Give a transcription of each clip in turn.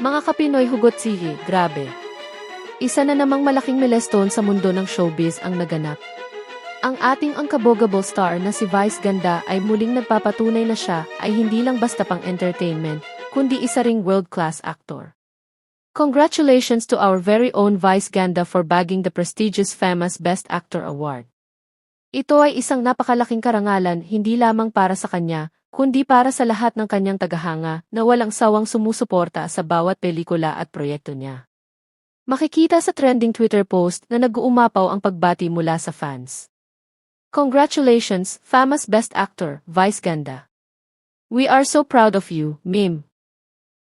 Mga kapinoy hugot sihi, grabe. Isa na namang malaking milestone sa mundo ng showbiz ang naganap. Ang ating unkabogable star na si Vice Ganda ay muling nagpapatunay na siya ay hindi lang basta pang entertainment, kundi isa ring world-class actor. Congratulations to our very own Vice Ganda for bagging the prestigious famous Best Actor Award. Ito ay isang napakalaking karangalan hindi lamang para sa kanya, kundi para sa lahat ng kanyang tagahanga na walang sawang sumusuporta sa bawat pelikula at proyekto niya. Makikita sa trending Twitter post na nag-uumapaw ang pagbati mula sa fans. Congratulations, famous Best Actor, Vice Ganda. We are so proud of you, Mim.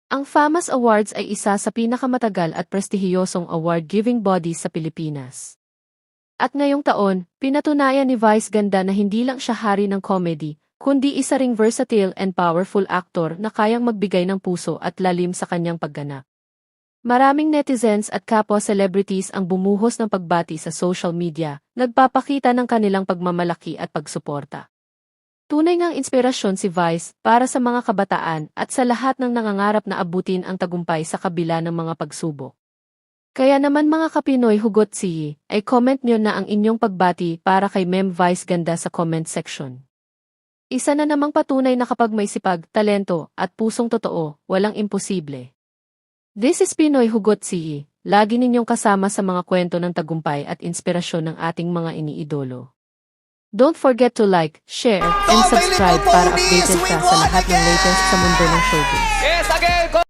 Ang FAMAS Awards ay isa sa pinakamatagal at prestihiyosong award-giving body sa Pilipinas. At ngayong taon, pinatunayan ni Vice Ganda na hindi lang siya hari ng comedy, kundi isa ring versatile and powerful actor na kayang magbigay ng puso at lalim sa kanyang pagganap. Maraming netizens at kapwa celebrities ang bumuhos ng pagbati sa social media, nagpapakita ng kanilang pagmamalaki at pagsuporta. Tunay ngang inspirasyon si Vice para sa mga kabataan at sa lahat ng nangangarap na abutin ang tagumpay sa kabila ng mga pagsubok. Kaya naman mga kapinoy hugot siyi, ay comment nyo na ang inyong pagbati para kay Mem Vice Ganda sa comment section. Isa na namang patunay na kapag may sipag, talento, at pusong totoo, walang imposible. This is Pinoy Hugot Sihi, lagi ninyong kasama sa mga kwento ng tagumpay at inspirasyon ng ating mga iniidolo. Don't forget to like, share, and subscribe para updated ka sa lahat ng latest sa mundo ng showbiz. Yes, again!